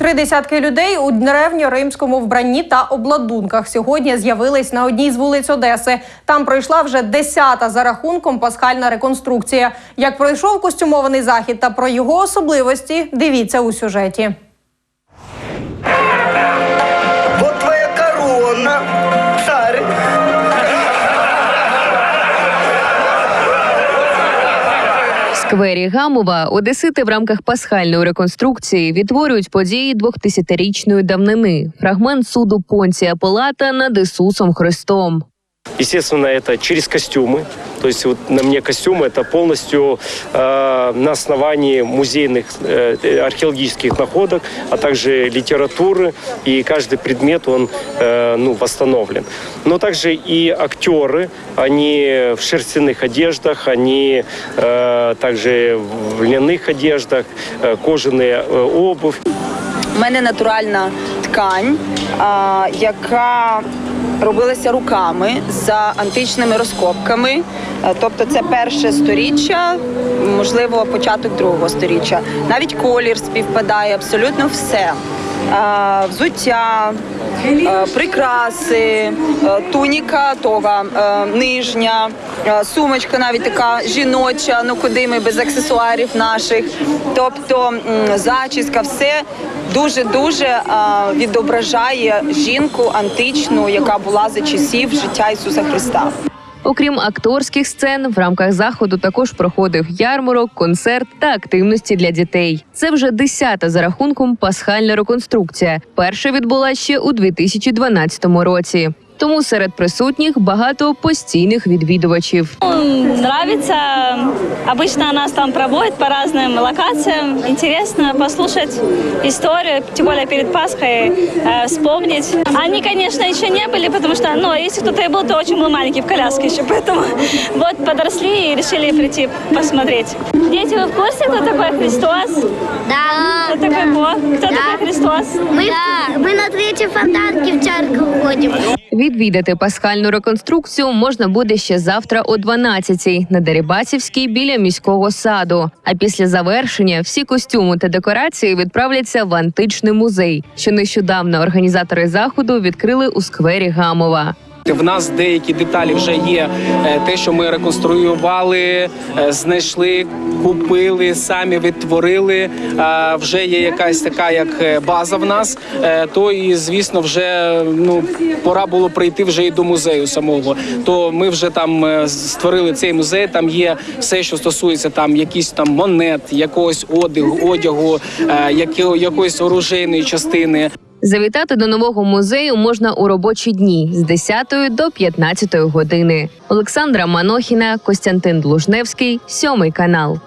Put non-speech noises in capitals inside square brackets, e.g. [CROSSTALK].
Три десятки людей у древньоримському вбранні та обладунках сьогодні з'явились на одній з вулиць Одеси. Там пройшла вже десята за рахунком пасхальна реконструкція. Як пройшов костюмований захід та про його особливості, дивіться у сюжеті. Сквері Гамова Одесити в рамках пасхальної реконструкції відтворюють події 2000-річної давнини. Фрагмент суду Понція Палата над Ісусом Христом. Естественно, это через костюмы. То есть вот на мне костюмы это полностью э, на основании музейных э, археологических находок, а также литературы. И каждый предмет он э, ну, восстановлен. Но также и актеры, они в шерстяных одеждах, они э, также в льняных одеждах, э, кожаные э, обувь. У мене натуральна ткань, а, яка робилася руками за античними розкопками. Е, Тобто це перше сторіччя, можливо, початок другого сторіччя. Навіть колір співпадає, абсолютно все. Е, Взуття, е, прикраси, е, туніка, тога нижня, сумочка навіть така жіноча, ну куди ми без аксесуарів наших. Тобто зачіска, все дуже дуже відображає жінку античну, яка була за часів життя Ісуса Христа. Окрім акторських сцен, в рамках заходу також проходив ярмарок, концерт та активності для дітей. Це вже десята за рахунком пасхальна реконструкція. Перша відбула ще у 2012 році. Тому серед присутніх багато постійних відвідувачів. Нравится. Обычно нас там проводят по разным локациям. Интересно послушать историю, тем более перед Пасхой э, вспомнить. Они, конечно, еще не были, потому что, ну, если кто-то и был, то очень был маленький в коляске еще, поэтому [LAUGHS] вот подросли и решили прийти посмотреть. Дети, вы в курсе, кто такой Христос? Да. Кто такой Бог? Кто такой Христос? Мы, мы на третьей фонтанке в церковь ходим. Відвідати пасхальну реконструкцію можна буде ще завтра о 12-й на Дерибасівській біля міського саду. А після завершення всі костюми та декорації відправляться в античний музей, що нещодавно організатори заходу відкрили у сквері Гамова. В нас деякі деталі вже є. Е, Те, що ми реконструювали, е, знайшли, купили, самі відтворили. е, Вже є якась така, як база в нас. То і звісно, вже ну пора було прийти вже і до музею самого. То ми вже там створили цей музей. Там є все, що стосується там якісь там монет, якогось одягу, одягу, якого- якоїсь оружейної частини. Завітати до нового музею можна у робочі дні з 10 до 15 години. Олександра Манохіна, Костянтин Длужневський, сьомий канал.